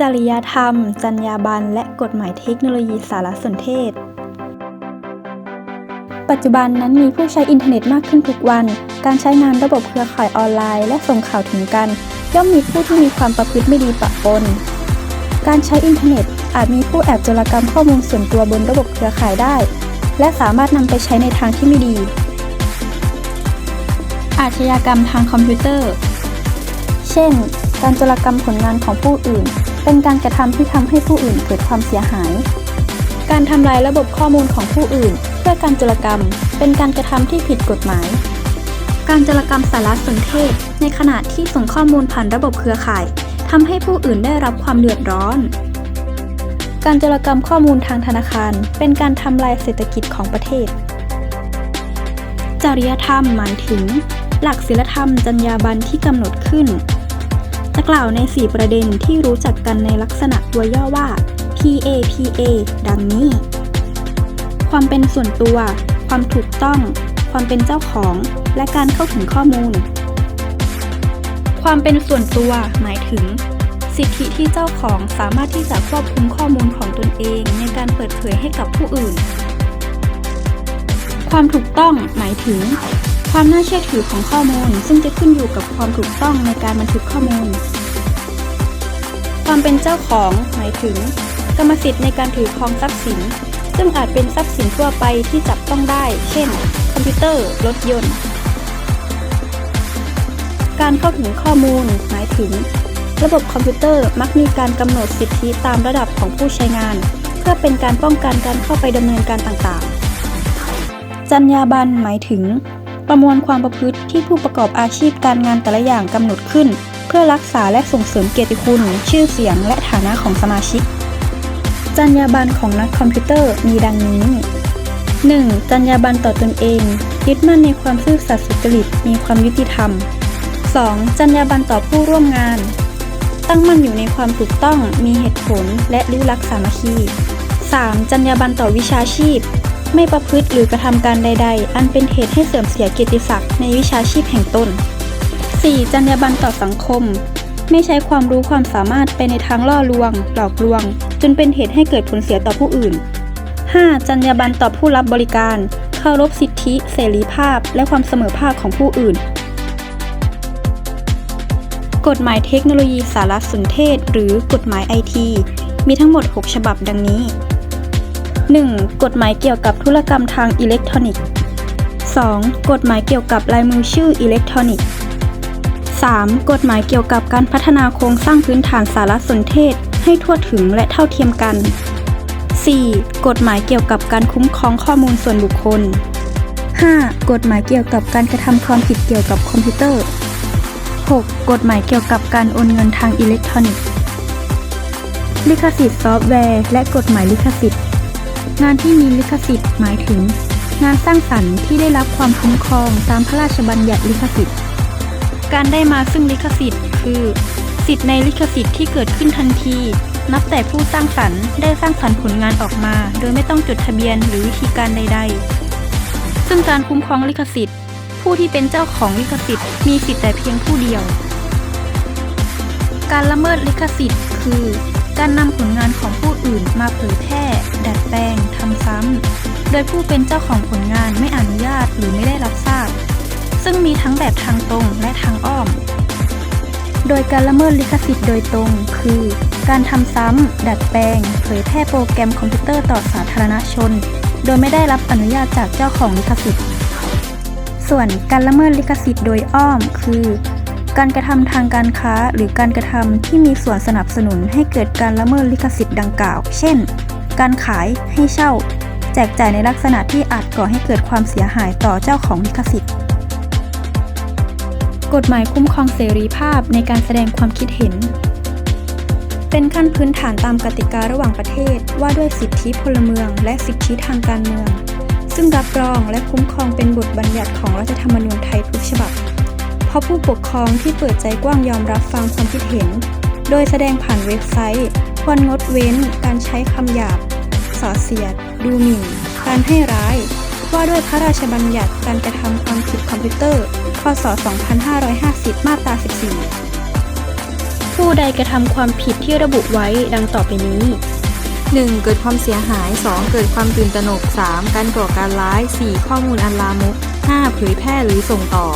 จริยธรรม จรรยาบรรณ และกฎหมายเทคโนโลยีสารสนเทศ ปัจจุบันนั้นมีผู้ใช้อินเทอร์เน็ตมากขึ้นทุกวัน การใช้งานระบบเครือข่ายออนไลน์ และส่งข่าวถึงกัน ย่อมมีผู้ที่มีความประพฤติไม่ดีปะปน การใช้อินเทอร์เน็ตอาจมีผู้แอบโจรกรรมข้อมูลส่วนตัวบนระบบเครือข่ายได้ และสามารถนำไปใช้ในทางที่ไม่ดี อาชญากรรมทางคอมพิวเตอร์ เช่น การจรกรรมผลงานของผู้อื่น เป็นการกระทำที่ทำให้ผู้อื่นเกิดความเสียหาย การทำลายระบบข้อมูลของผู้อื่น เพื่อการจรกรรม เป็นการกระทำที่ผิดกฎหมาย การจรกรรมสารสนเทศ ในขณะที่ส่งข้อมูลผ่านระบบเครือข่ายทำให้ผู้อื่นได้รับความเดือดร้อน การจรกรรมข้อมูลทางธนาคาร เป็นการทำลายเศรษฐกิจของประเทศ จริยธรรมหมายถึงหลักศีลธรรมจรรยาบรรณที่กำหนดขึ้น จะกล่าวใน 4 ประเด็นที่รู้จักกันในลักษณะตัวย่อว่า PAPA ดังนี้ ความเป็นส่วนตัว ความถูกต้อง ความเป็นเจ้าของ และการเข้าถึงข้อมูล ความเป็นส่วนตัวหมายถึง สิทธิที่เจ้าของสามารถที่จะควบคุมข้อมูลของตนเองในการเปิดเผยให้กับผู้อื่น ความถูกต้องหมายถึงความน่าเชื่อถือของข้อมูล ซึ่งจะขึ้นอยู่กับความถูกต้องในการบันทึกข้อมูล ความเป็นเจ้าของหมายถึง กรรมสิทธิ์ในการถือครองทรัพย์สิน ซึ่งอาจเป็นทรัพย์สินทั่วไปที่จับต้องได้ เช่น คอมพิวเตอร์รถยนต์ การเข้าถึงข้อมูลหมายถึง ระบบคอมพิวเตอร์มักมีการกำหนดสิทธิตามระดับของผู้ใช้งาน เพื่อเป็นการป้องกันการเข้าไปดำเนินการต่างๆ จรรยาบรรณหมายถึง ประมวลความประพฤติที่ผู้ประกอบอาชีพการงานแต่ละอย่างกำหนดขึ้น เพื่อรักษาและส่งเสริมเกียรติคุณ ชื่อเสียง และฐานะของสมาชิก จรรยาบรรณของนักคอมพิวเตอร์มีดังนี้ 1. จรรยาบรรณต่อตนเอง ยึดมั่นในความซื่อสัตย์สุจริต มีความยุติธรรม 2. จรรยาบรรณต่อผู้ร่วมงาน ตั้งมั่นอยู่ในความถูกต้อง มีเหตุผล และรู้รักสามัคคี 3. จรรยาบรรณต่อวิชาชีพ ไม่ประพฤติหรือกระทำการใด ๆ อันเป็นเหตุให้เสื่อมเสียเกียรติศักดิ์ในวิชาชีพแห่งตน 4. จรรยาบรรณต่อสังคม ไม่ใช้ความรู้ความสามารถไปในทางล่อลวง หลอกลวง จนเป็นเหตุให้เกิดผลเสียต่อผู้อื่น 5. จรรยาบรรณต่อผู้รับบริการเคารพสิทธิ เสรีภาพ และความเสมอภาคของผู้อื่น กฎหมายเทคโนโลยีสารสนเทศ หรือกฎหมายไอทีมีทั้งหมด 6 ฉบับดังนี้ 1. กฎหมายเกี่ยวกับธุรกรรมทางอิเล็กทรอนิกส์ 2. กฎหมายเกี่ยวกับลายมือชื่ออิเล็กทรอนิกส์ 3. กฎหมายเกี่ยวกับการพัฒนาโครงสร้างพื้นฐานสารสนเทศ ให้ทั่วถึงและเท่าเทียมกัน 4. กฎหมายเกี่ยวกับการคุ้มครองข้อมูลส่วนบุคคล 5. กฎหมายเกี่ยวกับการกระทำความผิดเกี่ยวกับคอมพิวเตอร์ 6. กฎหมายเกี่ยวกับการโอนเงินทางอิเล็กทรอนิกส์ ลิขสิทธิ์ซอฟต์แวร์และกฎหมายลิขสิทธิ์ งานที่มีลิขสิทธิ์หมายถึง งานสร้างสรรค์ที่ได้รับความคุ้มครองตามพระราชบัญญัติลิขสิทธิ์ การได้มาซึ่งลิขสิทธิ์ คือ สิทธิ์ในลิขสิทธิ์ที่เกิดขึ้นทันที นับแต่ผู้สร้างสรรค์ได้สร้างสรรค์ผลงานออกมา โดยไม่ต้องจดทะเบียนหรือวิธีการใด ๆ ซึ่งการคุ้มครองลิขสิทธิ์ ผู้ที่เป็นเจ้าของลิขสิทธิ์มีสิทธิ์แต่เพียงผู้เดียว การละเมิดลิขสิทธิ์ คือ การนำผลงานของผู้อื่นมาเผยแพร่ ดัดแปลงทำซ้ำโดยผู้เป็นเจ้าของผลงานไม่อนุญาตหรือไม่ได้รับทราบ ซึ่งมีทั้งแบบทางตรงและทางอ้อม โดยการละเมิดลิขสิทธิ์โดยตรง คือ การทำซ้ำ ดัดแปลง เผยแพร่โปรแกรมคอมพิวเตอร์ต่อสาธารณชน โดยไม่ได้รับอนุญาตจากเจ้าของลิขสิทธิ์ ส่วนการละเมิดลิขสิทธิ์โดยอ้อม คือ การกระทำทางการค้าหรือการกระทำที่มีส่วนสนับสนุนให้เกิดการละเมิดลิขสิทธิ์ดังกล่าว เช่น การขาย ให้เช่า แจกจ่ายในลักษณะที่อาจก่อให้เกิดความเสียหายต่อเจ้าของลิขสิทธิ์ กฎหมายคุ้มครองเสรีภาพในการแสดงความคิดเห็น เป็นขั้นพื้นฐานตามกติการะหว่างประเทศว่าด้วยสิทธิพลเมือง และสิทธิทางการเมือง ซึ่งรับรองและคุ้มครองเป็นบทบัญญัติของรัฐธรรมนูญไทยทุกฉบับ เพราะผู้ปกครองที่เปิดใจกว้างยอมรับฟังความคิดเห็น โดยแสดงผ่านเว็บไซต์ ควรงดเว้น การใช้คำหยาบส่อเสียด ดูหมิ่น การให้ร้าย ว่าด้วยพระราชบัญญัติการกระทำความผิดคอมพิวเตอร์ พศ 2550 มาตรา 14 ผู้ใดกระทำความผิดที่ระบุไว้ดังต่อไปนี้ 1. เกิดความเสียหาย 2. เกิดความตื่นตระหนก 3. การก่อการร้าย 4. ข้อมูลอันลามก 5. เผยแพร่หรือส่งต่อ